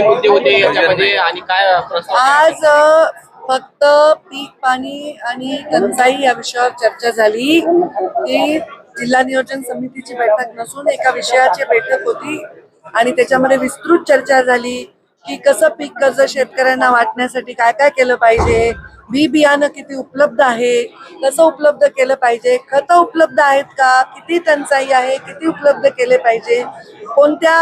कुठले मुद्दे होते याच्यामध्ये आणि काय प्रस्ताव आज अ, फक्त पीक पाणी आणि टंचाई या विषयावर चर्चा झाली. ही जिल्हा नियोजन समितीची बैठक नसून एका विषयाची बैठक होती आणि त्याच्यामध्ये विस्तृत चर्चा झाली की कसं पीक कर्ज शेतकऱ्यांना वाटण्यासाठी काय काय केलं पाहिजे बी बियाणं किती उपलब्ध आहे कसं उपलब्ध केलं पाहिजे खतं उपलब्ध आहेत का किती टंचाई आहे किती उपलब्ध केले पाहिजे कोणत्या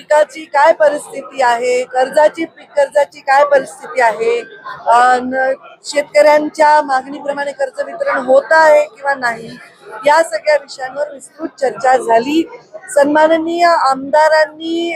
पिकाची काय परिस्थिती आहे? कर्जाची पीक कर्जाची काय परिस्थिती आहे? अन शेतकऱ्यांच्या मागणीप्रमाणे कर्ज वितरण होत आहे किंवा नाही? या सगळ्या विषयांवर विस्तृत चर्चा झाली. सन्माननीय आमदारांनी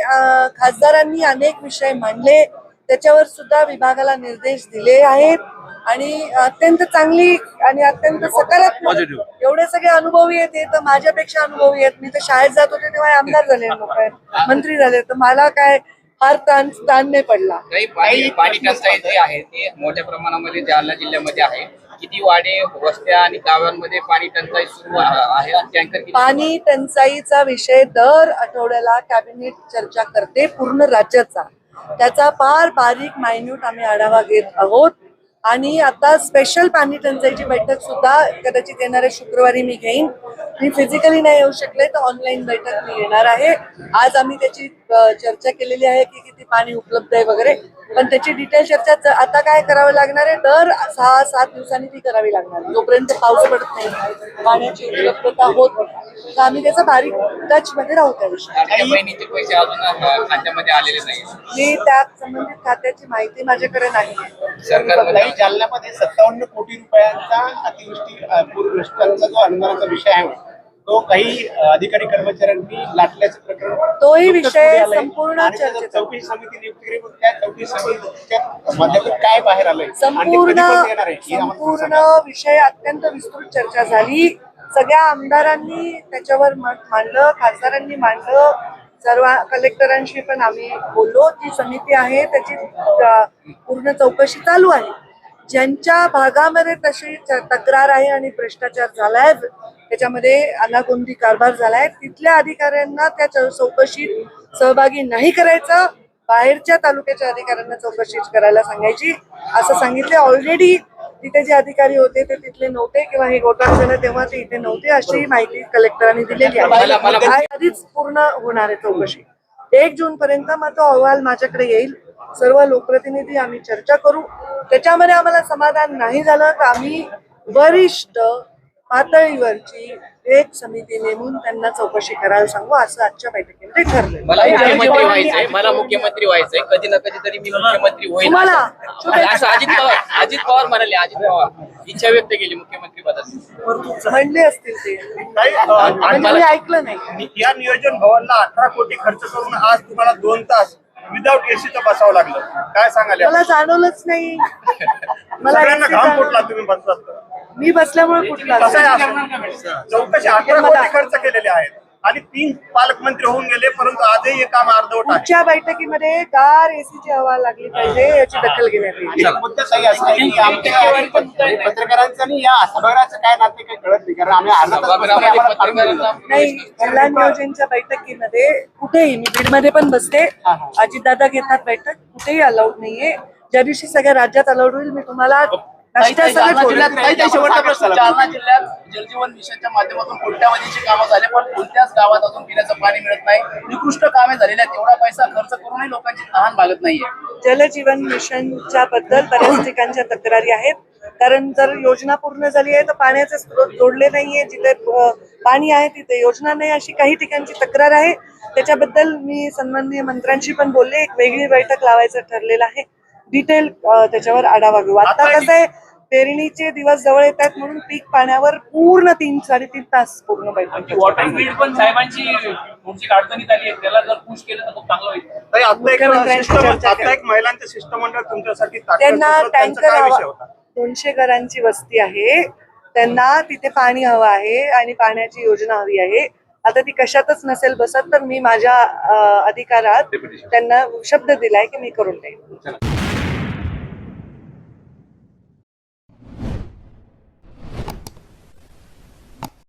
खासदारांनी अनेक विषय मांडले. त्याच्यावर सुद्धा विभागाला निर्देश दिले आहेत. आणि अत्यंत चांगली आणि अत्यंत सकारात्मक एवढे सगळे अनुभवी आहेत तर माझ्यापेक्षा अनुभवी आहेत. मी तर शाळेत जात होते तेव्हा आमदार झाले लोक आहेत. मंत्री झाले. तर मला काय फार ताण ताण नाही पडला. पाणी टंचाई जी आहे ती मोठ्या प्रमाणामध्ये जालना जिल्ह्यामध्ये आहे. किती वाडे वस्त्या आणि गावांमध्ये पाणी टंचाई सुरू आहे आणि टँकर किती पाणी टंचाईचा विषय दर आठवड्याला कॅबिनेट चर्चा करते पूर्ण राज्याचा. त्याचा फार बारीक मायन्यूट आम्ही आढावा घेत आहोत. आणि आता स्पेशल पाणी टंचाईची बैठक सुद्धा कदाचित येणाऱ्या शुक्रवारी मी घेईन. मी फिजिकली नाही येऊ शकले तर ऑनलाईन बैठक मी घेणार आहे. आज आम्ही त्याची चर्चा केलेली आहे की किती पाणी उपलब्ध आहे वगैरे पण त्याची डिटेल चर्चा आता काय करावं लागणार आहे? दर सहा सात दिवसांनी ती करावी लागणार. जोपर्यंत पाऊस पडत नाही पाण्याची उपलब्धता होत. तर आम्ही त्याचा बारीक टच मध्ये राहू त्या नाही मी त्या संबंधित खात्याची माहिती माझ्याकडे नाही सरकारमध्ये जालन्यामध्ये सत्तावन्न कोटी रुपयांचा अतिवृष्टी पूरग्रस्तांचा जो अनुदानाचा विषय आहे तो काही अधिकारी कर्मचाऱ्यांनी लाटल्याचं प्रकरण तोही विषय. संपूर्ण. चौकशी समिती नियुक्त केली त्या चौकशी समितीच्या माध्यमातून काय बाहेर आलंय संपूर्ण हे संपूर्ण. विषय अत्यंत विस्तृत चर्चा झाली सगळ्या आमदारांनी त्याच्यावर मत मांडलं खासदारांनी मांडलं सर्व कलेक्टरांशी पण आम्ही बोललो. ती समिती आहे त्याची पूर्ण चौकशी चालू आहे. ज्यांच्या भागामध्ये तशी तक्रार आहे आणि भ्रष्टाचार झालाय त्याच्यामध्ये अनागोंदी कारभार झालाय तिथल्या अधिकाऱ्यांना त्या चौकशीत सहभागी नाही करायचं. बाहेरच्या तालुक्याच्या अधिकाऱ्यांना चौकशी करायला सांगायची. असं सांगितले. ऑलरेडी तिथे जे अधिकारी होते ते तिथले नव्हते किंवा हे घोटाळा झाला तेव्हा ते इथे नव्हते अशी माहिती कलेक्टरांनी दिलेली आहे. आधीच पूर्ण होणार आहे चौकशी. एक जून पर्यंत मग तो अहवाल माझ्याकडे येईल. सर्व लोकप्रतिनिधी आम्ही चर्चा करू. त्याच्यामध्ये आम्हाला समाधान नाही झालं तर आम्ही वरिष्ठ पातळीवरची एक समिती नेमून त्यांना चौकशी करायला सांगू असं आजच्या बैठकीमध्ये ठरलं मला मुख्यमंत्री व्हायचंय मला मुख्यमंत्री व्हायचंय कधी ना कधी तरी मी मुख्यमंत्री होईल तुम्हाला? असं अजित पवार अजित पवार म्हणाले अजित पवार. इच्छा व्यक्त केली मुख्यमंत्री पदाची. म्हणले असतील ते. काही, अ, म्हणजे मी ऐकलं नाही. या नियोजन भवनला अठरा कोटी खर्च करून आज तुम्हाला दोन तास विदाऊट एसीचं बसावं लागलं काय सांगाल? मला जाणवलंच नाही मला सगळ्यांना घाम. फुटला तुम्ही बसलात तर. मी बसल्यामुळे कुठला कसं आहे असं? चौकशी अठरा कोटी खर्च केलेले आहेत आणि तीन पालकमंत्री होऊन गेले परंतु आजही हे काम अर्धवट आहे. पुढच्या बैठकीमध्ये गार एसीची हवा लागली पाहिजे याची दखल घेण्यात येईल. एक मुद्दा सही असा आहे की आमच्या पत- पत्रकारांचं आणि या सभागृहाचं काय नाते काही कळत नाही कारण आम्ही अर्धा तास बसतोय, सभागृहामध्ये आम्हाला फार वेळ पत्रकारांना लागतो. नाही जिल्हा नियोजनच्या बैठकीमध्ये कुठेही मी बीडमध्ये पण बसते. अजितदादा घेतात बैठक कुठेही अलाउड नाहीये. ज्या दिवशी सगळ्या राज्यात अलाउड होईल मी तुम्हाला सगळं जालना जिल्ह्यात बोलेन. काही काही शेवटचा प्रश्न जालना जिल्ह्यात जलजीवन मिशनच्या माध्यमातून कोट्यावधीची कामं झाले पण कोणत्याच गावात अजून पिण्याचं पाणी मिळत नाही. निकृष्ट कामे झालेली आहेत. तेवढा पैसा खर्च करूनही लोकांची तहान भागत नाहीये. जलजीवन मिशनच्या बद्दल बऱ्याच ठिकाणच्या तक्रारी आहेत. कारण जर योजना पूर्ण झाली आहे तर पाण्याचे स्रोत जोडले नाहीये. जिथे अ, पाणी आहे तिथे योजना नाही अशी काही ठिकाणची तक्रार आहे. त्याच्याबद्दल मी सन्माननीय मंत्र्यांशी पण बोलले. एक वेगळी बैठक लावायचं ठरलेलं आहे. डिटेल त्याच्यावर आढावा घेऊ. आता कसं आहे पेरणीचे दिवस जवळ येतात म्हणून पीक पाण्यावर पूर्ण तीन साडेतीन तास पूर्ण बैठक वॉटर ग्रीड पण साहेबांची तुमची अडचणीत आली आहे त्याला जर पुश केलं तर खूप चांगलं होईल. ताई, आता एक मुख्यमंत्र्यांशी शिष्टमं- चर्चा आता करा. एक महिलांचं शिष्टमंडळ तुमच्यासाठी ताकद त्यांना टँकर दोनशे घरांची वस्ती आहे. त्यांना तिथे पाणी हवं आहे आणि पाण्याची योजना हवी आहे. आता ती कशातच नसेल बसत तर मी माझ्या अधिकारात त्यांना शब्द दिलाय की मी करून देईन.